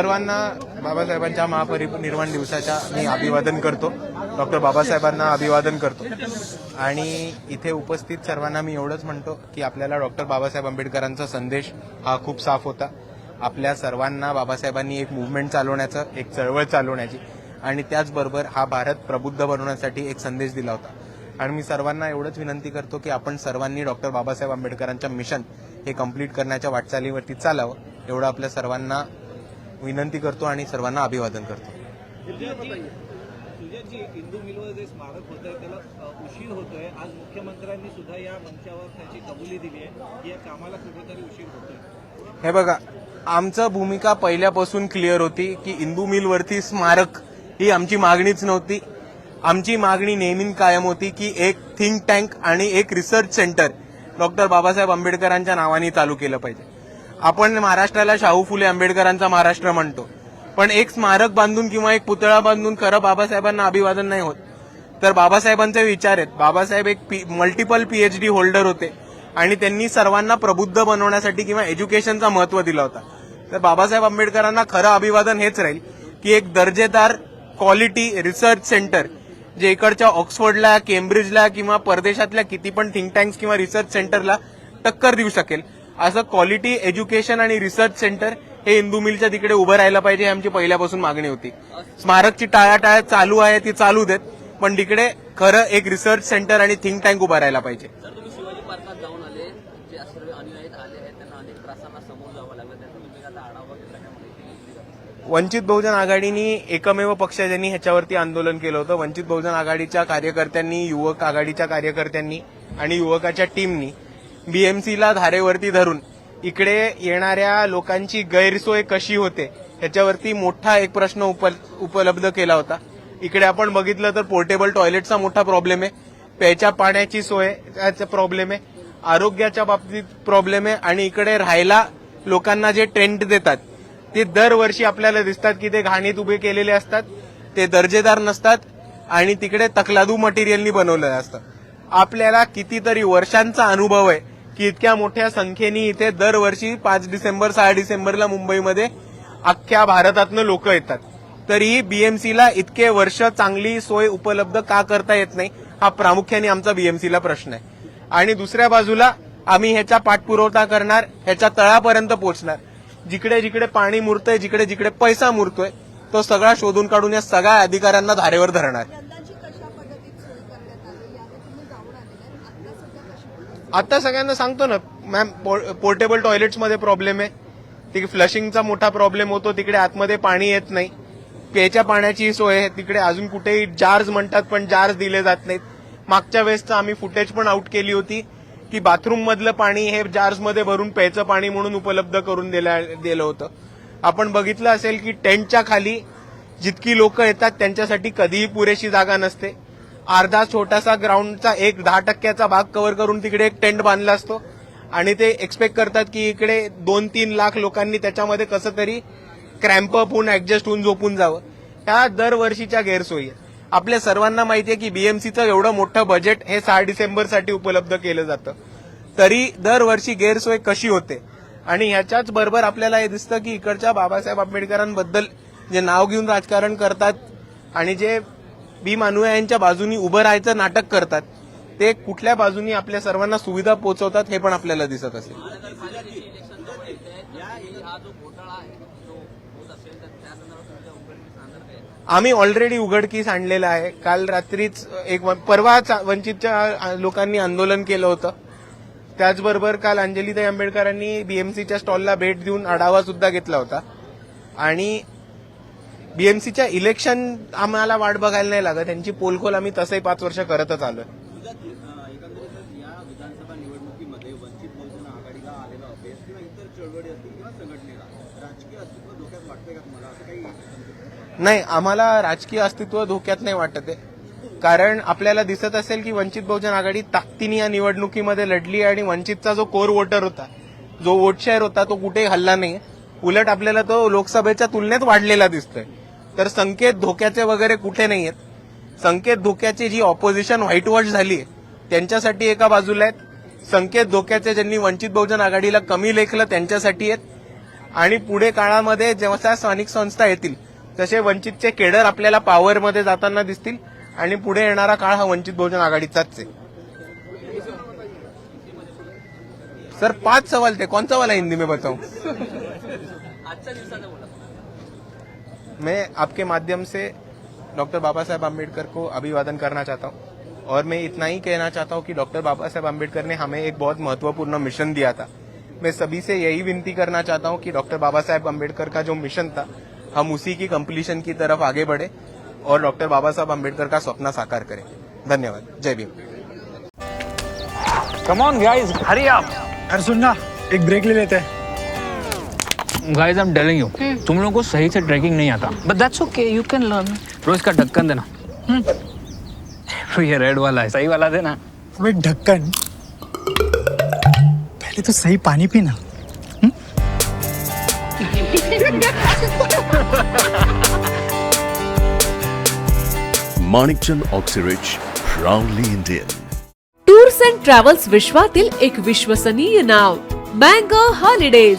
सर्वांना बाबासाहेबांच्या महापरिनिर्वाण दिवसाच्या मी अभिवादन करतो. डॉक्टर बाबासाहेबांना अभिवादन करतो. आणि इथे उपस्थित सर्वांना मी एवढंच म्हणतो की आपल्याला डॉक्टर बाबासाहेब आंबेडकरांचा संदेश हा खूप साफ होता. आपल्या सर्वांना बाबासाहेबांनी एक मुवमेंट चालवण्याचं एक चळवळ चालवण्याची आणि त्याचबरोबर हा भारत प्रबुद्ध बनवण्यासाठी एक संदेश दिला होता. आणि मी सर्वांना एवढंच विनंती करतो की आपण सर्वांनी डॉक्टर बाबासाहेब आंबेडकरांच्या मिशन हे कंप्लीट करण्याच्या वाटचालीवरती चालावं. एवढं आपल्या सर्वांना विनंती करतो आणि सर्वांना अभिवादन करतो. मिलवर जे स्मारक होत आहे त्याला उशीर होतोय. आज मुख्यमंत्र्यांनी सुद्धा या मंचावर त्याची कबुली दिली आहे. या कामाला कुठेतरी उशीर होतोय. हे बघा आमचं भूमिका पहिल्यापासून क्लिअर होती की इंदू मिलवरती स्मारक ही आमची मागणीच नव्हती. आमची मागणी नेहमी कायम होती की एक थिंक टँक आणि एक रिसर्च सेंटर डॉक्टर बाबासाहेब आंबेडकरांच्या नावाने चालू केलं पाहिजे. आपण महाराष्ट्राला शाहू फुले आंबेडकरांचा महाराष्ट्र म्हणतो. पण एक स्मारक बांधून किंवा एक पुतळा बांधून खरं बाबासाहेबांना अभिवादन नाही होत. तर बाबासाहेबांचे विचार आहेत. बाबासाहेब एक पी मल्टिपल पीएचडी होल्डर होते. आणि त्यांनी सर्वांना प्रबुद्ध बनवण्यासाठी किंवा एज्युकेशनचा महत्त्व दिला होता. तर बाबासाहेब आंबेडकरांना खरं अभिवादन हेच राहील की एक दर्जेदार क्वालिटी रिसर्च सेंटर जे इकडच्या ऑक्सफोर्डला केम्ब्रिजला किंवा परदेशातल्या किती पण थिंक टँक्स किंवा रिसर्च सेंटरला टक्कर देऊ शकेल. असं क्वालिटी एज्युकेशन आणि रिसर्च सेंटर हे इंदू मिलच्या तिकडे उभं राहायला पाहिजे ही आमची पहिल्यापासून मागणी होती. स्मारकची टाळाटाळ चालू आहे ती चालू देत पण तिकडे खरं एक रिसर्च सेंटर आणि थिंक टँक उभं राहायला पाहिजे? वंचित बहुजन आघाडीनी एकमेव पक्ष ज्यांनी ह्याच्यावरती आंदोलन केलं होतं. वंचित बहुजन आघाडीच्या कार्यकर्त्यांनी युवक आघाडीच्या कार्यकर्त्यांनी आणि युवकाच्या टीमनी बीएमसीला धारेवरती धरून इकडे येणाऱ्या लोकांची गैरसोय कशी होते ह्याच्यावरती मोठा एक प्रश्न उप- उपलब्ध केला होता. इकडे आपण बघितलं तर पोर्टेबल टॉयलेटचा मोठा प्रॉब्लेम आहे प्यायच्या पाण्याची सोय त्याचा प्रॉब्लेम आहे आरोग्याच्या बाबतीत प्रॉब्लेम आहे आणि इकडे राहायला लोकांना जे टेंट देतात ते दरवर्षी आपल्याला दिसतात की ते घाणीत उभे केलेले असतात ते दर्जेदार नसतात आणि तिकडे तकलादू मटेरियलनी बनवलेलं असतं. आपल्याला कितीतरी वर्षांचा अनुभव आहे की इतक्या मोठ्या संख्येने इथे दरवर्षी पाच डिसेंबर सहा डिसेंबरला मुंबईमध्ये अख्ख्या भारतातनं लोक येतात. तरीही बीएमसीला इतके वर्ष चांगली सोय उपलब्ध का करता येत नाही हा प्रामुख्याने आमचा बीएमसीला प्रश्न आहे. आणि दुसऱ्या बाजूला आम्ही ह्याचा पाठपुरवठा करणार ह्याच्या तळापर्यंत पोहोचणार. जिकडे जिकडे पाणी मुरतंय जिकडे जिकडे पैसा मुरतोय तो सगळा शोधून काढून या सगळ्या अधिकाऱ्यांना धारेवर धरणार यंदाची कशा पद्धतीत सोय करण्यात आली यावर तुम्ही जाऊन आलेले आहेत. आता सध्या कशी आता सगळ्यांना सांगतो ना मॅम पोर्टेबल टॉयलेट्समध्ये प्रॉब्लेम आहे. तिकडे फ्लशिंगचा मोठा प्रॉब्लेम होतो तिकडे आतमध्ये पाणी येत नाही. प्यायच्या पाण्याची सोय आहे तिकडे अजून कुठेही जार्स म्हणतात पण जार्स दिले जात नाहीत. मागच्या वेळेसचं आम्ही फुटेज पण आउट केली होती की बाथरूम मधलं पाणी हे जार्समध्ये भरून प्यायचं पाणी म्हणून उपलब्ध करून दिलं दिलं होतं. आपण बघितलं असेल की टेंटच्या खाली जितकी लोक येतात त्यांच्यासाठी कधीही पुरेशी जागा नसते. अर्धा छोटासा ग्राउंडचा एक दहा टक्क्याचा भाग कव्हर करून तिकडे एक टेंट बांधला असतो. आणि ते एक्सपेक्ट करतात की इकडे दोन तीन लाख लोकांनी त्याच्यामध्ये कसं तरी क्रॅम्पअप होऊन ऍडजस्ट होऊन झोपून जावं. ह्या दरवर्षीच्या गैरसोयी आहेत. आपल्या सर्वांना माहिती आहे की बीएमसीचं एवढं मोठं बजेट हे सहा डिसेंबरसाठी उपलब्ध केलं जातं. तरी दरवर्षी गैरसोय कशी होते? आणि ह्याच्याच बरोबर आपल्याला हे दिसतं की इकडच्या बाबासाहेब आंबेडकरांबद्दल जे नाव घेऊन राजकारण करतात आणि जे भीम अनुयायांच्या बाजूनी उभं राहायचं नाटक करतात. ते कुठल्या बाजूनी आपल्या सर्वांना सुविधा पोहोचवतात हे पण आपल्याला दिसत असेल. आम्ही ऑलरेडी उघडकीस आणलेला आहे. काल रात्रीच एक व- वंचितच्या लोकांनी आंदोलन केलं होतं. त्याचबरोबर काल अंजलीताई आंबेडकरांनी बीएमसीच्या स्टॉलला भेट देऊन आढावा सुद्धा घेतला होता. आणि बीएमसीच्या इलेक्शन आम्हाला वाट बघायला नाही लागत. त्यांची पोलखोल आम्ही तसंही पाच वर्ष करतच आलोय. नाही आम्हाला राजकीय अस्तित्व धोक्यात नाही वाटत आहे. कारण आपल्याला दिसत असेल की वंचित बहुजन आघाडी ताकदीने या निवडणुकीमध्ये लढली आणि वंचितचा जो कोर वोटर होता जो वोट शेअर होता तो कुठेही हल्ला नाही उलट आपल्याला तो लोकसभेच्या तुलनेत वाढलेला दिसतोय. तर संकेत धोक्याचे वगैरे कुठे नाही आहेत संकेत धोक्याची जी ऑपोजिशन व्हाईट वॉश झाली आहे त्यांच्यासाठी एका बाजूला आहेत. संकेत धोक्याचे ज्यांनी वंचित बहुजन आघाडीला कमी लेखलं त्यांच्यासाठी आहेत. आणि पुढे काळामध्ये जेव्हा स्थानिक संस्था येतील तसे वंचितचे केडर आपल्याला पॉवरमध्ये जाताना दिसतील आणि पुढे येणारा काळ हा वंचित बहुजन आघाडीचाच आहे. सर पाच सवाल थे कौन सा वाला हिंदी में बताऊं? आजच्या मैं आपके माध्यम से डॉक्टर बाबा साहेब आम्बेडकर को अभिवादन करना चाहता हूँ। और मैं इतना ही कहना चाहता हूँ कि डॉक्टर बाबा साहेब आम्बेडकर ने हमें एक बहुत महत्वपूर्ण मिशन दिया था। मैं सभी से यही विनती करना चाहता हूँ कि डॉक्टर बाबा साहेब आम्बेडकर का जो मिशन था हम उसी की कंप्लीशन की तरफ़ आगे बढ़े और डॉक्टर बाबा साहेब आम्बेडकर का सपना साकार करें। धन्यवाद। जय Bhim. Come on guys Hari आप अरे सुन ना एक ब्रेक ले लेते हैं। Guys I am telling you तुम लोगों को सही से ट्रैकिंग नहीं आता। But that's okay you can learn रोज का ढक्कन देना। हम्म। तो ये रेड वाला है सही वाला देना। अबे ढक्कन। पहले तो सही पानी पीना। Manikchand Oxyrich, proudly Indian. Tours and travels विश्वातील एक विश्वसनीय नाव मँगो हॉलिडेज